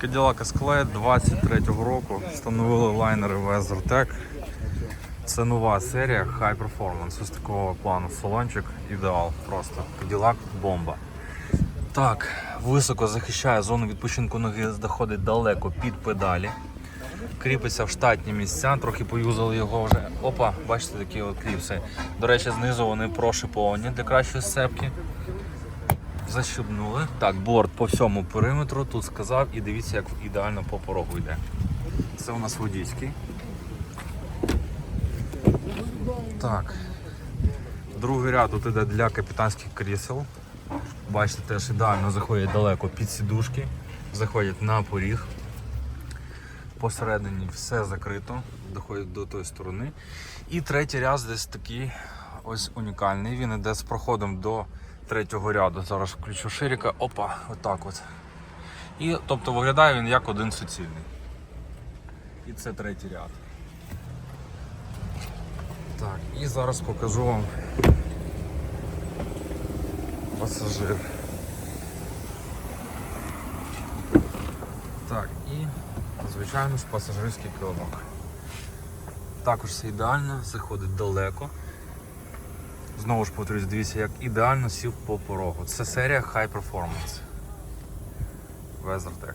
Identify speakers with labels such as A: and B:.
A: Cadillac Escalade 23-го року встановили лайнери WeatherTech. Це нова серія High Performance. Ось такого плану салончик ідеал. Просто Cadillac бомба. Так, високо захищає зону відпочинку ноги, доходить далеко під педалі. Кріпиться в штатні місця, трохи поюзали його вже. Опа, бачите, такі от кліпси. До речі, знизу вони прошиповані для кращої сцепки. Защебнули. Так, борт по всьому периметру, тут сказав, і дивіться, як ідеально по порогу йде. Це у нас водійський. Так. Другий ряд тут іде для капітанських крісел. Бачите, теж ідеально заходять далеко під сідушки, заходять на поріг. Посередині все закрито, доходить до тої сторони. І третій ряд десь такий ось унікальний. Він іде з проходом до третього ряду. Зараз включу ширика. Опа, отак от. І тобто виглядає він як один суцільний. І це третій ряд. Так, і зараз покажу вам пасажир. Так, і звичайно ж пасажирський килимок. Також все ідеально, заходить далеко. Знову ж повторюсь, дивіться, як ідеально сів по порогу. Це серія High Performance. WeatherTech.